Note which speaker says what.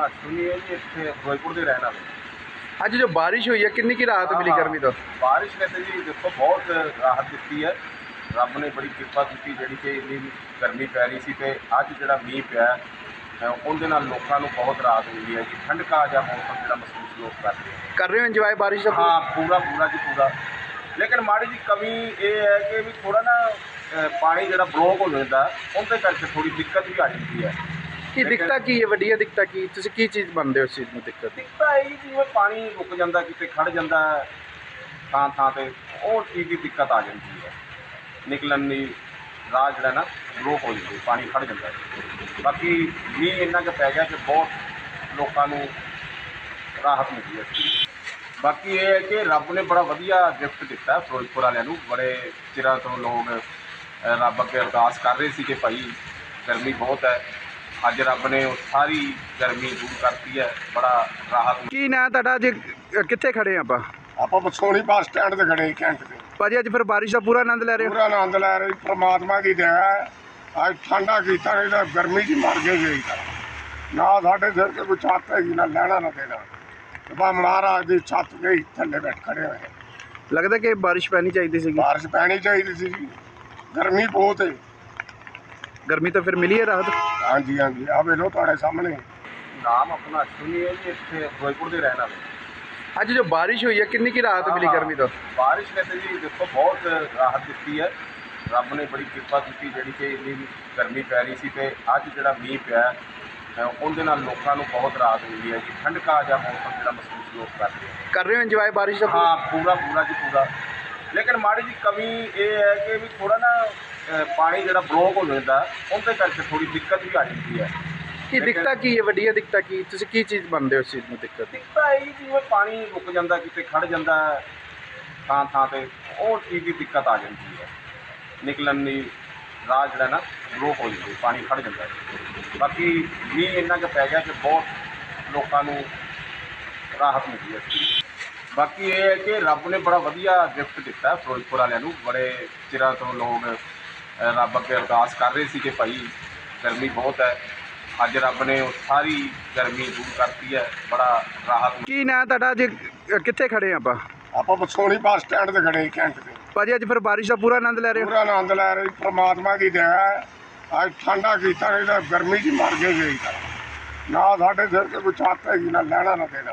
Speaker 1: ਅਸ਼ਵਨੀ ਹੈ ਜੀ ਇੱਥੇ ਫਿਰੋਜ਼ਪੁਰ ਦੇ ਰਹਿਣ ਵਾਲੇ।
Speaker 2: ਅੱਜ ਜੋ ਬਾਰਿਸ਼ ਹੋਈ ਹੈ ਕਿੰਨੀ ਕੀ ਰਾਹਤ ਮਿਲੀ ਗਰਮੀ ਤੋਂ?
Speaker 1: ਬਾਰਿਸ਼ ਨੇ ਤੇ ਜੀ ਦੇਖੋ ਬਹੁਤ ਰਾਹਤ ਦਿੱਤੀ ਹੈ। ਰੱਬ ਨੇ ਬੜੀ ਕਿਰਪਾ ਕੀਤੀ ਜਿਹੜੀ ਕਿ ਇੰਨੀ ਗਰਮੀ ਪੈ ਰਹੀ ਸੀ ਤੇ ਅੱਜ ਜਿਹੜਾ ਮੀਂਹ ਪਿਆ ਹੈ, ਉਹਦੇ ਨਾਲ ਲੋਕਾਂ ਨੂੰ ਬਹੁਤ ਰਾਹਤ ਮਿਲੀ ਹੈ ਜੀ। ਠੰਡਕਾ ਜਿਹਾ ਮੌਸਮ ਜਿਹੜਾ ਮਹਿਸੂਸ ਲੋਕ ਕਰ ਰਹੇ ਹੈ
Speaker 2: ਕਰ ਰਹੇ ਹੋ ਇੰਜੋਏ ਬਾਰਿਸ਼ ਦਾ
Speaker 1: ਹਾਂ ਪੂਰਾ ਪੂਰਾ ਜੀ ਪੂਰਾ। ਲੇਕਿਨ ਮਾੜੀ ਜੀ ਕਮੀ ਇਹ ਹੈ ਕਿ ਵੀ ਥੋੜਾ ਨਾ ਪਾਣੀ ਜਿਹੜਾ ਬਲੋਕ ਹੋ ਜਾਂਦਾ ਉਹਦੇ ਕਰਕੇ ਥੋੜੀ ਦਿੱਕਤ ਵੀ ਆ ਜਾਂਦੀ ਹੈ।
Speaker 2: ਕੀ ਦਿੱਕਤਾਂ ਕੀ ਹੈ? ਵੱਡੀਆਂ ਦਿੱਕਤਾਂ ਕੀ? ਤੁਸੀਂ ਕੀ ਚੀਜ਼ ਮੰਨਦੇ ਹੋ ਇਸ ਚੀਜ਼ ਨੂੰ ਦਿੱਕਤ
Speaker 1: ਦਿੱਕਤ ਇਹ ਜਿਵੇਂ ਪਾਣੀ ਰੁਕ ਜਾਂਦਾ ਕਿਤੇ ਖੜ ਜਾਂਦਾ ਥਾਂ ਥਾਂ ਤੇ ਉਹ ਚੀਜ਼ ਦੀ ਦਿੱਕਤ ਆ ਜਾਂਦੀ ਹੈ। ਨਿਕਲਣ ਦੀ ਰਾਹ ਜਿਹੜਾ ਨਾ ਬਲੋਕ ਹੋ ਜਾਂਦੀ ਪਾਣੀ ਖੜ ਜਾਂਦਾ ਹੈ। ਬਾਕੀ ਮੀਂਹ ਇੰਨਾ ਕੁ ਪੈ ਗਿਆ ਕਿ ਬਹੁਤ ਲੋਕਾਂ ਨੂੰ ਰਾਹਤ ਮਿਲੀ ਹੈ ਇਸ ਚੀਜ਼ ਦੀ। ਬਾਕੀ ਇਹ ਹੈ ਕਿ ਰੱਬ ਨੇ ਬੜਾ ਵਧੀਆ ਗਿਫਟ ਦਿੱਤਾ ਫਿਰੋਜ਼ਪੁਰ ਵਾਲਿਆਂ ਨੂੰ। ਬੜੇ ਚਿਰਾਂ ਤੋਂ ਲੋਕ ਅ, ਰੱਬ ਅੱਗੇ ਅਰਦਾਸ ਕਰ ਰਹੇ ਸੀ ਕਿ ਭਾਈ ਗਰਮੀ ਬਹੁਤ ਹੈ। ਅੱਜ ਰੱਬ ਨੇ ਉਹ ਸਾਰੀ ਗਰਮੀ ਦੂਰ ਕਰਤੀ ਹੈ ਬੜਾ ਰਾਹਤ।
Speaker 2: ਕੀ ਨਾਂ ਤੁਹਾਡਾ? ਅੱਜ ਕਿੱਥੇ ਖੜੇ ਆਪਾਂ?
Speaker 3: ਆਪਾਂ ਬਸੋਣੀ ਬੱਸ ਸਟੈਂਡ ਤੇ ਖੜੇ ਕੈਂਟ ਤੇ।
Speaker 2: ਭਾਜੀ ਅੱਜ ਫਿਰ ਬਾਰਿਸ਼ ਦਾ ਪੂਰਾ ਆਨੰਦ ਲੈ ਰਹੇ ਹੋ?
Speaker 3: ਪੂਰਾ ਆਨੰਦ ਲੈ ਰਹੇ ਪ੍ਰਮਾਤਮਾ ਦੀ ਦਇਆ ਹੈ। ਅੱਜ ਠੰਡਾ ਕੀਤਾ ਨਹੀਂ ਤਾਂ ਗਰਮੀ 'ਚ ਮਰ ਗਏ ਜੀ। ਨਾ ਸਾਡੇ ਸਿਰ ਤੇ ਕੋਈ ਛੱਤ ਹੈਗੀ ਨਾ ਲੈਣਾ ਨਾ ਦੇਣਾ। ਤੇ ਬਾ ਮਹਾਰਾਜ ਦੀ ਛੱਤ ਹੀ ਥੱਲੇ ਬੈਠ ਖੜੇ ਹੋਏ
Speaker 2: ਲੱਗਦਾ ਕਿ ਬਾਰਿਸ਼ ਪੈਣੀ ਚਾਹੀਦੀ ਸੀਗੀ।
Speaker 3: ਬਾਰਿਸ਼ ਪੈਣੀ ਚਾਹੀਦੀ ਸੀ ਜੀ। ਗਰਮੀ ਬਹੁਤ ਹੈ।
Speaker 2: ਗਰਮੀ ਤਾਂ ਫਿਰ ਮਿਲੀ ਹੈ ਰਾਹਤ?
Speaker 3: ਹਾਂਜੀ ਹਾਂਜੀ। ਆ ਵੇਲੋ ਤੁਹਾਡੇ ਸਾਹਮਣੇ।
Speaker 1: ਨਾਮ ਆਪਣਾ ਅਸ਼ਵਨੀ ਹੈ ਜੀ ਇੱਥੇ ਫਿਰੋਜ਼ਪੁਰ ਦੇ ਰਹਿਣ ਵਾਲੇ।
Speaker 2: ਅੱਜ ਜੋ ਬਾਰਿਸ਼ ਹੋਈ ਹੈ ਕਿੰਨੀ ਕੀ ਰਾਹਤ ਮਿਲੀ ਗਰਮੀ ਤੋਂ?
Speaker 1: ਬਾਰਿਸ਼ ਨੇ ਤੇ ਜੀ ਦੇਖੋ ਬਹੁਤ ਰਾਹਤ ਦਿੱਤੀ ਹੈ। ਰੱਬ ਨੇ ਬੜੀ ਕਿਰਪਾ ਕੀਤੀ ਜਿਹੜੀ ਕਿ ਇੰਨੀ ਗਰਮੀ ਪੈ ਰਹੀ ਸੀ ਤੇ ਅੱਜ ਜਿਹੜਾ ਮੀਂਹ ਪਿਆ ਉਹਦੇ ਨਾਲ ਲੋਕਾਂ ਨੂੰ ਬਹੁਤ ਰਾਹਤ ਮਿਲੀ ਹੈ ਜੀ। ਠੰਡਕਾ ਜਿਹਾ ਮੌਸਮ ਜਿਹੜਾ ਮਹਿਸੂਸ ਲੋਕ ਕਰ ਰਹੇ ਹੈ
Speaker 2: ਕਰ ਰਹੇ ਹੋ ਇੰਜੋਏ ਬਾਰਿਸ਼ ਦਾ
Speaker 1: ਹਾਂ ਪੂਰਾ ਪੂਰਾ ਜੀ ਪੂਰਾ। ਲੇਕਿਨ ਮਾੜੀ ਜੀ ਕਮੀ ਇਹ ਹੈ ਕਿ ਵੀ ਥੋੜਾ ਨਾ ਪਾਣੀ ਜਿਹੜਾ ਬਲੋਕ ਹੋ ਜਾਂਦਾ ਹੈ, ਉਹਦੇ ਕਰਕੇ ਥੋੜੀ ਦਿੱਕਤ ਵੀ ਆ ਜਾਂਦੀ ਹੈ।
Speaker 2: ਕੀ ਦਿੱਕਤਾਂ ਕੀ ਹੈ? ਵੱਡੀਆਂ ਦਿੱਕਤਾਂ ਕੀ? ਤੁਸੀਂ ਕੀ ਚੀਜ਼ ਮੰਨਦੇ ਹੋ ਇਸ ਚੀਜ਼ ਨੂੰ ਦਿੱਕਤ
Speaker 1: ਦਿੱਕਤ ਇਹ ਜਿਵੇਂ ਪਾਣੀ ਰੁਕ ਜਾਂਦਾ ਕਿਤੇ ਖੜ ਜਾਂਦਾ ਹੈ, ਥਾਂ ਥਾਂ ਤੇ ਉਹ ਚੀਜ਼ ਦੀ ਦਿੱਕਤ ਆ ਜਾਂਦੀ ਹੈ। ਨਿਕਲਣ ਦੀ ਰਾਹ ਜਿਹੜਾ ਨਾ ਬਲੋਕ ਹੋ ਜਾਂਦੀ ਪਾਣੀ ਖੜ ਜਾਂਦਾ। ਹੈ ਬਾਕੀ ਮੀਂਹ ਇੰਨਾ ਕੁ ਪੈ ਗਿਆ ਕਿ ਬਹੁਤ ਲੋਕਾਂ ਨੂੰ ਰਾਹਤ ਮਿਲੀ ਹੈ ਦੀ। ਬਾਕੀ ਇਹ ਹੈ ਕਿ ਰੱਬ ਨੇ ਬੜਾ ਵਧੀਆ ਗਿਫਟ ਦਿੱਤਾ ਫਿਰੋਜ਼ਪੁਰ ਵਾਲਿਆਂ ਨੂੰ। ਬੜੇ ਚਿਰਾਂ ਤੋਂ ਲੋਕ ਰੱਬ ਅੱਗੇ ਅਰਦਾਸ ਕਰ ਰਹੇ ਸੀ ਕਿ ਭਾਈ ਗਰਮੀ ਬਹੁਤ ਹੈ। ਅੱਜ ਰੱਬ ਨੇ ਉਹ ਸਾਰੀ ਗਰਮੀ ਦੂਰ ਕਰਤੀ ਹੈ। ਬੜਾ ਰਾਹਤ
Speaker 2: ਕੀ ਨਾਂ ਤੁਹਾਡਾ? ਅੱਜ ਕਿੱਥੇ ਖੜੇ ਆਪਾਂ?
Speaker 3: ਆਪਾਂ ਬਸੋਣੀ ਬੱਸ ਸਟੈਂਡ ਤੇ ਖੜੇ ਕੈਂਟ ਤੇ।
Speaker 2: ਭਾਜੀ ਅੱਜ ਫਿਰ ਬਾਰਿਸ਼ ਦਾ ਪੂਰਾ ਆਨੰਦ ਲੈ ਰਹੇ ਹੋ?
Speaker 3: ਪੂਰਾ ਆਨੰਦ ਲੈ ਰਹੇ ਪ੍ਰਮਾਤਮਾ ਦੀ ਦਇਆ ਹੈ। ਅੱਜ ਠੰਡਾ ਕੀਤਾ ਨਹੀਂ ਤਾਂ ਗਰਮੀ 'ਚ ਮਰ ਗਏ ਜੀ। ਨਾ ਸਾਡੇ ਸਿਰ ਤੇ ਕੋਈ ਛੱਤ ਹੈਗੀ ਨਾ ਲੈਣਾ ਨਾ ਦੇਣਾ।